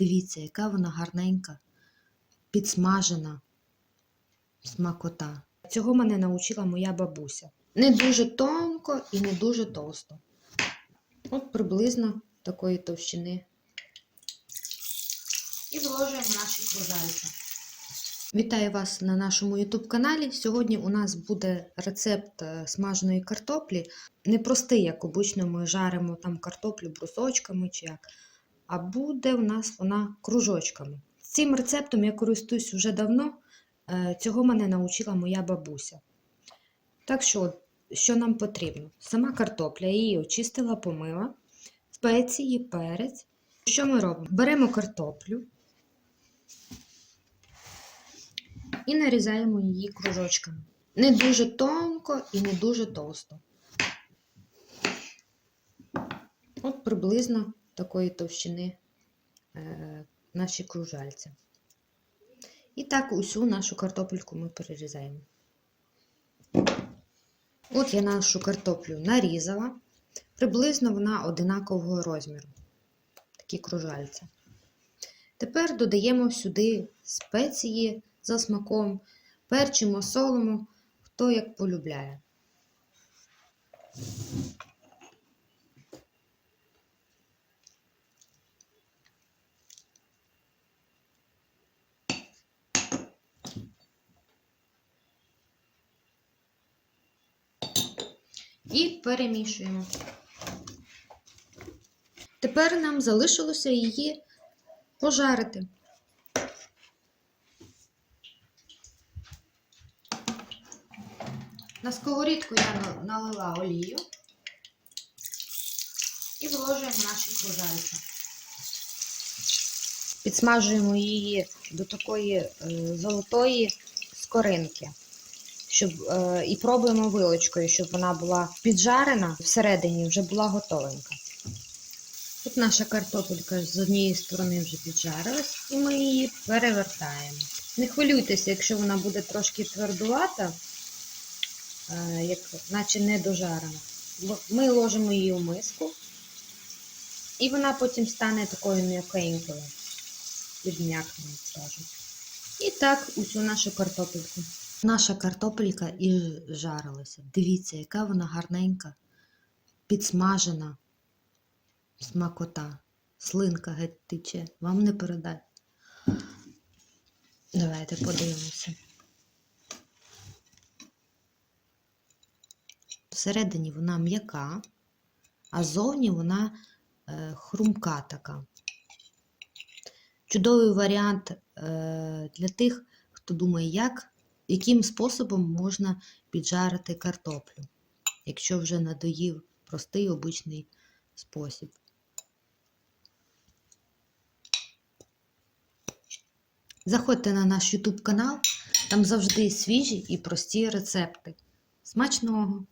Дивіться, яка вона гарненька, підсмажена смакота. Цього мене навчила моя бабуся. Не дуже тонко і не дуже товсто. От приблизно такої товщини. І вложуємо наші кружальця. Вітаю вас на нашому YouTube каналі. Сьогодні у нас буде рецепт е, смаженої картоплі. Не простий, як обично ми жаримо там картоплю брусочками чи як, а буде у нас вона кружочками. Цим рецептом я користуюсь вже давно. Е, Цього мене навчила моя бабуся. Так що, що нам потрібно? Сама картопля, я її очистила, помила, спеції, перець. Що ми робимо? Беремо картоплю і нарізаємо її кружочками. Не дуже тонко і не дуже товсто. От приблизно такої товщини е, наші кружальця. І так усю нашу картопельку ми перерізаємо. От я нашу картоплю нарізала. Приблизно вона одинакового розміру. Такі кружальця. Тепер додаємо сюди спеції за смаком, перчимо, солимо, хто як полюбляє. І перемішуємо. Тепер нам залишилося її пожарити. На сковорідку я налила олію і вложуємо наші кружальця. Підсмажуємо її до такої е, золотої скоринки. Щоб, е, і пробуємо вилочкою, щоб вона була піджарена всередині, вже була готовенька. Тут наша картопелька з однієї сторони вже піджарилась, і ми її перевертаємо. Не хвилюйтеся, якщо вона буде трошки твердувата, е, як, наче не дожарена. Ми ложимо її у миску, і вона потім стане такою м'якенькою, підм'якне, як. І так усю нашу картопельку. Наша картопелька і жарилася. Дивіться, яка вона гарненька, підсмажена смакота. Слинка геть тече. Вам не передай. Давайте подивимося. Всередині вона м'яка, а зовні вона е, хрумка така. Чудовий варіант е, для тих, хто думає, як, яким способом можна піджарити картоплю, якщо вже надоїв простий обичний спосіб. Заходьте на наш YouTube канал, там завжди свіжі і прості рецепти. Смачного!